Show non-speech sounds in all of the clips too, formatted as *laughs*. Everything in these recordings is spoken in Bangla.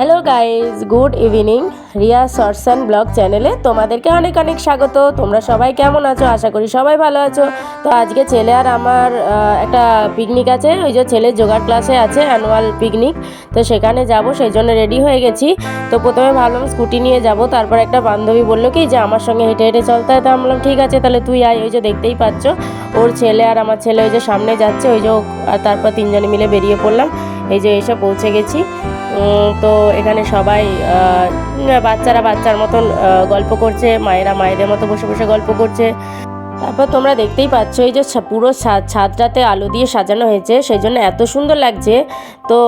Hello guys good evening Riya and vlog চ্যানেলে তোমাদেরকে অনেক অনেক স্বাগত। তোমরা সবাই কেমন আছো? আশা করি সবাই ভালো আছো। তো আজকে ছেলে আর আমার একটা পিকনিক আছে। ওই যে ছেলের যোগার ক্লাসে আছে অ্যানুয়াল পিকনিক তো সেখানে যাব সেই জন্য রেডি হয়ে গেছি। তো প্রথমে ভাবলাম স্কুটি নিয়ে যাব। তারপর একটা বান্ধবী বলল কি যে, আমার সঙ্গে হেঁটে হেঁটে চলতে হয় তো বললাম, ঠিক আছে, তাহলে তুই আয়। ওই যে দেখতেই পাচ্ছ, ওর ছেলে আর আমার ছেলে ওই যে সামনে যাচ্ছে। ওই যে আর তারপর তিনজনে মিলে বেরিয়ে পড়লাম। এই যে এসে পৌঁছে গেছি। তো এখানে সবাই বাচ্চারা বাচ্চার মতন গল্প করছে, মায়েরা মায়েদের মতো বসে বসে গল্প করছে। তারপর তোমরা দেখতেই পাচ্ছ এই যে পুরো ছাদ ছাদটাতে আলো দিয়ে সাজানো হয়েছে সেই জন্য এত সুন্দর লাগছে। তো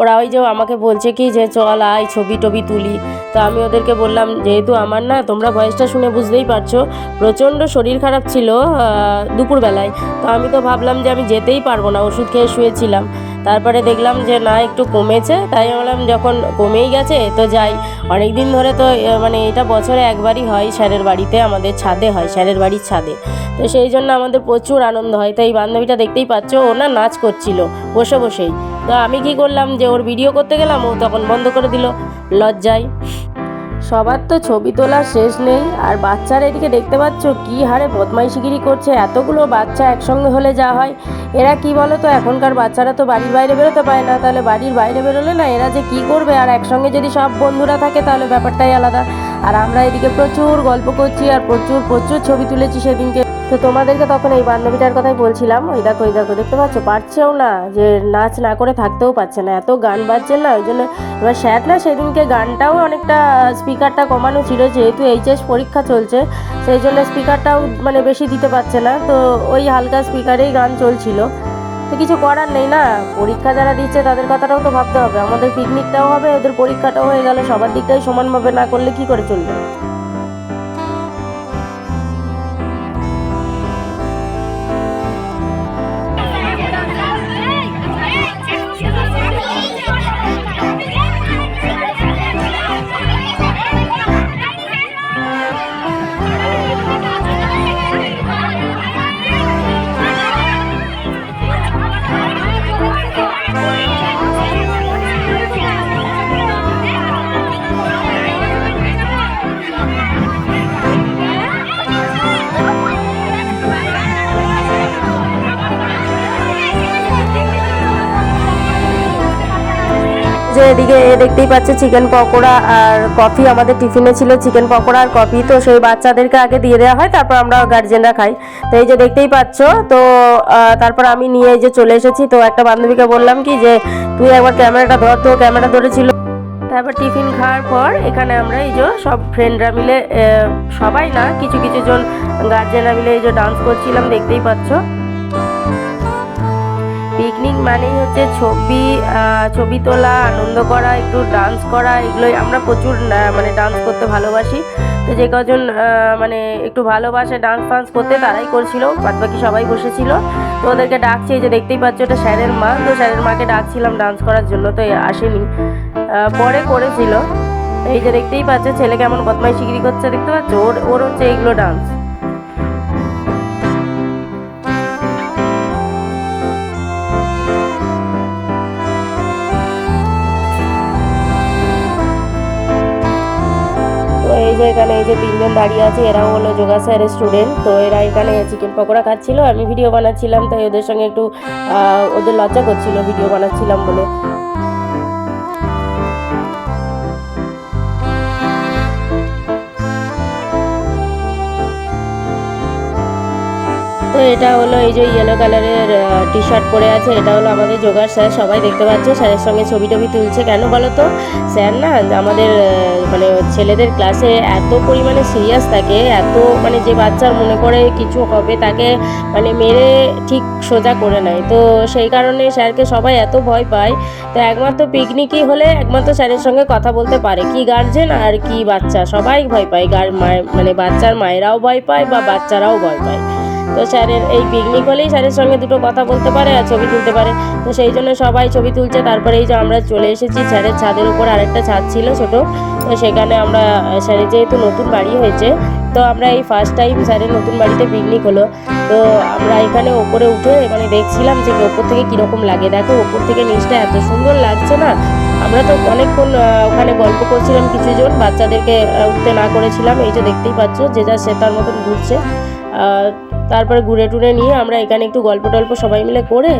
ওরা ওই যে আমাকে বলছে কি যে, চল আয়, ছবি টবি তুলি। তো আমি ওদেরকে বললাম, যেহেতু আমার না, তোমরা ভয়েসটা শুনে বুঝতেই পারছ, প্রচণ্ড শরীর খারাপ ছিল দুপুরবেলায়। তো আমি তো ভাবলাম যে আমি যেতেই পারব না, ওষুধ খেয়ে শুয়েছিলাম। তারপরে দেখলাম যে না, একটু কমেছে। তাই বললাম যখন কমেই গেছে, তো যাই। অনেক দিন ধরে তো মানে এটা বছরে একবারই হয় স্যারের বাড়িতে, আমাদের ছাদে হয়, স্যারের বাড়ির ছাদে। তো সেই জন্য আমাদের প্রচুর আনন্দ হয়। তাই বান্ধবীটা দেখতেই পাচ্ছ, ও না নাচ করছিল, বসে বসেই। তো আমি কি করলাম যে ওর ভিডিও করতে গেলাম, ও তখন বন্ধ করে দিল, লজ্জায়। সবার তো ছবি তোলার শেষ নেই। আর বাচ্চারা এদিকে দেখতে পাচ্ছ, কি হারে বদমাইশিগিরি করছে। এতগুলো বাচ্চা একসঙ্গে হলে যা হয়। এরা কি বলো তো এখনকার বাচ্চারা তো বাড়ির বাইরে বেরোতে পারে না। তাহলে বাড়ির বাইরে বেরোলে না এরা যে কি করবে? আর একসঙ্গে যদি সব বন্ধুরা থাকে, তাহলে ব্যাপারটাই আলাদা। আর আমরা এদিকে প্রচুর গল্প করছি, আর প্রচুর প্রচুর ছবি তুলেছি সেদিনকে। তো তোমাদেরকে তখন এই বান্ধবীটার কথাই বলছিলাম, ওই দেখো ওই দেখো, দেখতে পাচ্ছ? পারছেও না যে নাচ না করে থাকতেও পারছে না। এত গান বাজছে না, ওই জন্য এবার স্যার না সেদিনকে গানটাও অনেকটা, স্পিকারটা কমানো ছিল, যেহেতু এইচএস পরীক্ষা চলছে, সেই জন্য স্পিকারটাও মানে বেশি দিতে পারছে না। তো ওই হালকা স্পিকারেই গান চলছিল। তো কিছু করার নেই না, পরীক্ষা যারা দিচ্ছে তাদের কথাটাও তো ভাবতে হবে। আমাদের পিকনিকটাও হবে, ওদের পরীক্ষাটাও হয়ে গেল, সবার দিকটাই সমানভাবে না করলে কি করে চলবে? যে এদিকে দেখতেই পাচ্ছে চিকেন পকোড়া আর কফি আমাদের টিফিনে ছিল চিকেন পকোড়া আর কফি তো সেই বাচ্চাদেরকে আগে দিয়ে দেওয়া হয়, তারপর আমরা গার্জেনরা খাই। তো এই যে দেখতেই পাচ্ছ, তো তারপর আমি নিয়ে যে চলে এসেছি। তো একটা বান্ধবীকে বললাম কি যে, তুই একবার ক্যামেরাটা ধর, তো ক্যামেরা ধরেছিল। তারপর টিফিন খাওয়ার পর এখানে আমরা এই যে সব ফ্রেন্ডরা মিলে সবাই না, কিছু কিছু জন গার্জেনরা মিলে এই যে ডান্স করছিলাম, দেখতেই পাচ্ছ। পিকনিক মানেই হচ্ছে ছবি ছবি তোলা, আনন্দ করা, একটু ডান্স করা, এগুলোই আমরা প্রচুর মানে ডান্স করতে ভালোবাসি। তো যে কজন মানে একটু ভালোবাসে ডান্স ফান্স করতে, তারাই করছিল বাদ বাকি সবাই বসেছিল। তো ওদেরকে ডাকছি, এই যে দেখতেই পাচ্ছ, এটা স্যারের মা। তো স্যারের মাকে ডাকছিলাম ডান্স করার জন্য, তো আসেনি। পরে করেছিল। এই যে দেখতেই পাচ্ছ, ছেলে কেমন বদমাই শিগিরি করছে, দেখতে পাচ্ছ? ওর ওর হচ্ছে এইগুলো ডান্স যে এখানে এই যে তিনজন দাঁড়িয়ে আছে, এরাও হলো যোগা স্যারের স্টুডেন্ট তো এরা এখানে চিকেন পকোড়া খাচ্ছিল, আমি ভিডিও বানাচ্ছিলাম, তাই ওদের সঙ্গে একটু ওদের লজ্জা করছিল ভিডিও বানাচ্ছিলাম বলে। তো এটা হলো এই যে ইয়েলো কালারের টি শার্ট পরে আছে, এটা হলো আমাদের যোগার স্যার সবাই দেখতে পাচ্ছ, স্যারের সঙ্গে ছবি টবি তুলছে কেন বলো তো স্যার না, আমাদের মানে ছেলেদের ক্লাসে এত পরিমাণে সিরিয়াস থাকে, এত মানে যে বাচ্চার মনে করে কিছু হবে তাকে মানে মেরে ঠিক সোজা করে নেয়। তো সেই কারণে স্যারকে সবাই এত ভয় পায়। তো একমাত্র পিকনিকই হলে একমাত্র স্যারের সঙ্গে কথা বলতে পারে, কি গার্জেন আর কি বাচ্চা, সবাই ভয় পায়, গার মানে বাচ্চার মায়েরাও ভয় পায় বা বাচ্চারাও ভয় পায়। তো স্যারের এই পিকনিক হলেই স্যারের সঙ্গে দুটো কথা বলতে পারে আর ছবি তুলতে পারে। তো সেই জন্য সবাই ছবি তুলছে। তারপরে এই যে আমরা চলে এসেছি, স্যারের ছাদের উপর আরেকটা ছাদ ছিল ছোট। তো সেখানে আমরা, স্যারের যেহেতু নতুন বাড়ি হয়েছে, তো আমরা এই ফার্স্ট টাইম স্যারের নতুন বাড়িতে পিকনিক হলো। তো আমরা এখানে ওপরে উঠে মানে দেখছিলাম যে ওপর থেকে কীরকম লাগে। দেখো, ওপর থেকে নিচটা এত সুন্দর লাগছে না। আমরা তো অনেকক্ষণ ওখানে গল্প করছিলাম কিছুজন, বাচ্চাদেরকে উঠতে না করেছিলাম। এই যে দেখতেই পাচ্ছ, যে যা সে তার মতন ঘুরছে। তারপরে ঘুরে টুরে নিয়ে আমরা এখানে একটু গল্প টল্প সবাই মিলে করে,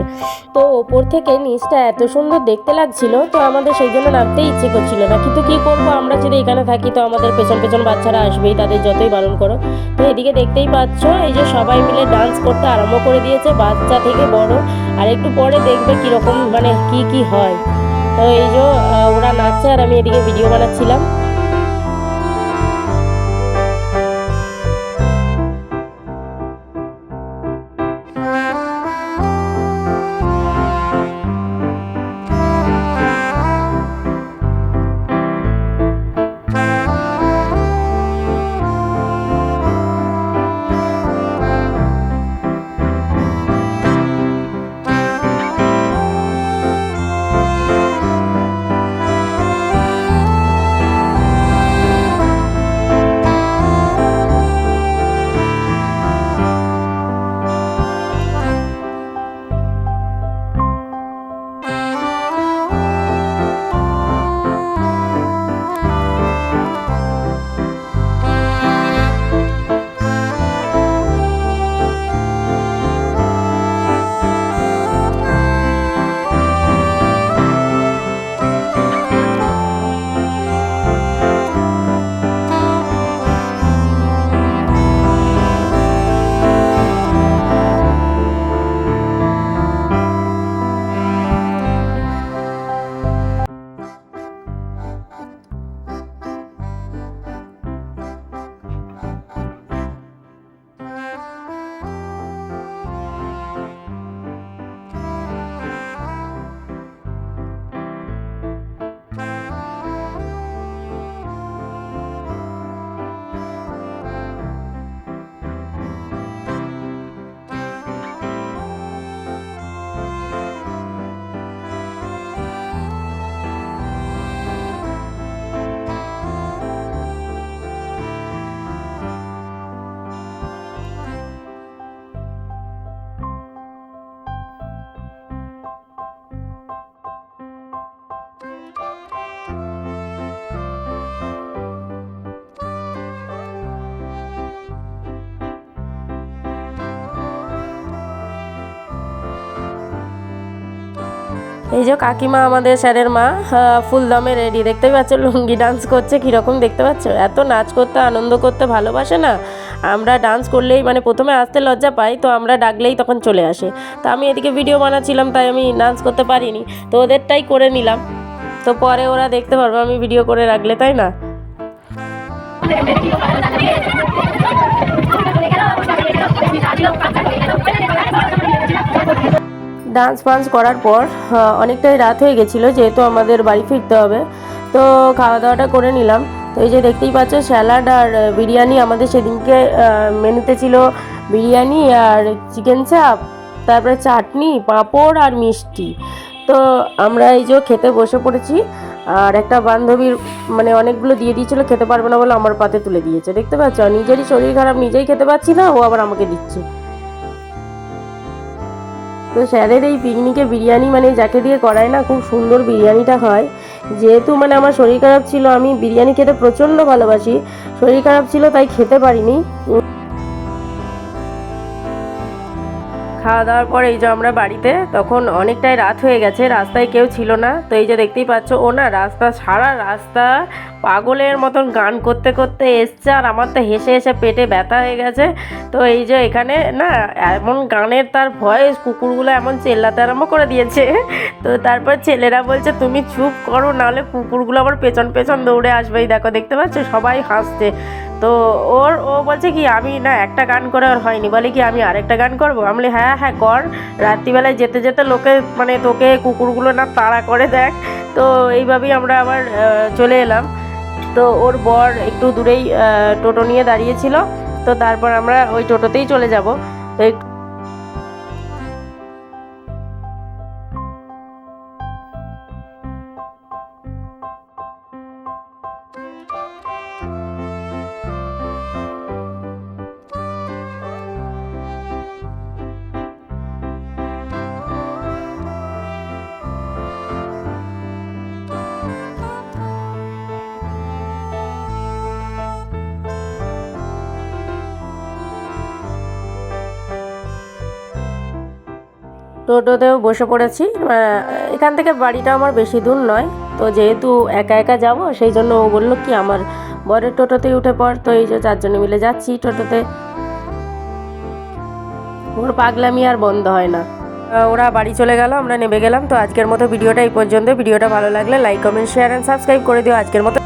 তো ওপর থেকে নিচটা এত সুন্দর দেখতে লাগছিল, তো আমাদের সেই জন্য নামতে ইচ্ছে করছিল না। কিন্তু কি করব, আমরা যদি এখানে থাকি তো আমাদের পেছন পেছন বাচ্চারা আসবেই, তাদের যতই বারণ করো। তো এদিকে দেখতেই পাচ্ছ, এই যে সবাই মিলে ডান্স করতে আরম্ভ করে দিয়েছে, বাচ্চা থেকে বড়। আর একটু পরে দেখবে কীরকম মানে কি কি হয়। তো এই যে ওরা নাচছে আর আমি এদিকে ভিডিও বানাচ্ছিলাম। এই যে কাকিমা আমাদের স্যারের মা আহ, ফুল দমে রেডি দেখতেই পাচ্ছ লুঙ্গি ডান্স করছে কীরকম দেখতে পাচ্ছ? এত নাচ করতে আনন্দ করতে ভালোবাসে না? আমরা ডান্স করলেই মানে প্রথমে আসতে লজ্জা পাই তো আমরা ডাকলেই তখন চলে আসে। তো আমি এদিকে ভিডিও বানাচ্ছিলাম তাই আমি ডান্স করতে পারিনি। তো ওদেরটাই করে নিলাম। তো পরে ওরা দেখতে পারব আমি ভিডিও করে রাখলে তাই না? *laughs* ডান্স ফান্স করার পর অনেকটাই রাত হয়ে গেছিল, যেহেতু আমাদের বাড়ি ফিরতে হবে। তো খাওয়া দাওয়াটা করে নিলাম। তো এই যে দেখতেই পাচ্ছ, স্যালাড আর বিরিয়ানি আমাদের সেদিনকে মেনুতে ছিল বিরিয়ানি আর চিকেন চাপ, তারপরে চাটনি, পাঁপড় আর মিষ্টি। তো আমরা এই যে খেতে বসে পড়েছি, আর একটা বান্ধবীর মানে অনেকগুলো দিয়ে দিয়েছিল, খেতে পারবে না বলে আমার পাতে তুলে দিয়েছে। দেখতে পাচ্ছ? নিজেরই শরীর খারাপ, নিজেই খেতে পাচ্ছি না, ও আবার আমাকে দিচ্ছে। তো স্যারের এই পিকনিকে বিরিয়ানি মানে যাকে দিয়ে করায় না, খুব সুন্দর বিরিয়ানিটা হয়। যেহেতু মানে আমার শরীর খারাপ ছিল, আমি বিরিয়ানি খেতে প্রচণ্ড ভালোবাসি। শরীর খারাপ ছিল, তাই খেতে পারিনি। খাওয়া দাওয়ার পর এই যে আমরা বাড়িতে, তখন অনেকটাই রাত হয়ে গেছে, রাস্তায় কেউ ছিল না। তো এই যে দেখতেই পাচ্ছ, ও না রাস্তা সারা রাস্তা পাগলের মতন গান করতে করতে এসছে আর আমার তো হেসে হেসে পেটে ব্যথা হয়ে গেছে। তো এই যে এখানে না এমন গানের তার ভয়েস কুকুরগুলো এমন চেল্লাতে আরম্ভ করে দিয়েছে। তো তারপর ছেলেরা বলছে, তুমি চুপ করো, নাহলে কুকুরগুলো আবার পেছন পেছন দৌড়ে আসবে এই দেখো, দেখতে পাচ্ছ? সবাই হাসছে। তো ওর ও বলছে কি আমি না একটা গান করে আর হয়নি। বলে কি আমি আরেকটা গান করব? আমি বলি, হ্যাঁ হ্যাঁ কর। রাত্রিবেলায় যেতে যেতে লোকে মানে তোকে কুকুরগুলো না তাড়া করে দেখ। তো এইভাবেই আমরা আবার চলে এলাম। তো ওর বর একটু দূরেই টোটো নিয়ে দাঁড়িয়েছিল তো তারপর আমরা ওই টোটোতেই চলে যাব। তো টোটোতেও বসে পড়েছি। এখান থেকে বাড়িটা আমার বেশি দূর নয়। তো যেহেতু একা একা যাব, সেই জন্য ও বলল কি, আমার বরের টোটোতেই উঠে পড়। তো এই যে চারজনে মিলে যাচ্ছি টোটোতে। ওর পাগলামি আর বন্ধ হয় না। ওরা বাড়ি চলে গেল, আমরা নেমে গেলাম। তো আজকের মতো ভিডিওটা এই পর্যন্ত ভিডিওটা ভালো লাগলে like comment share and subscribe করে দিও। আজকের মতো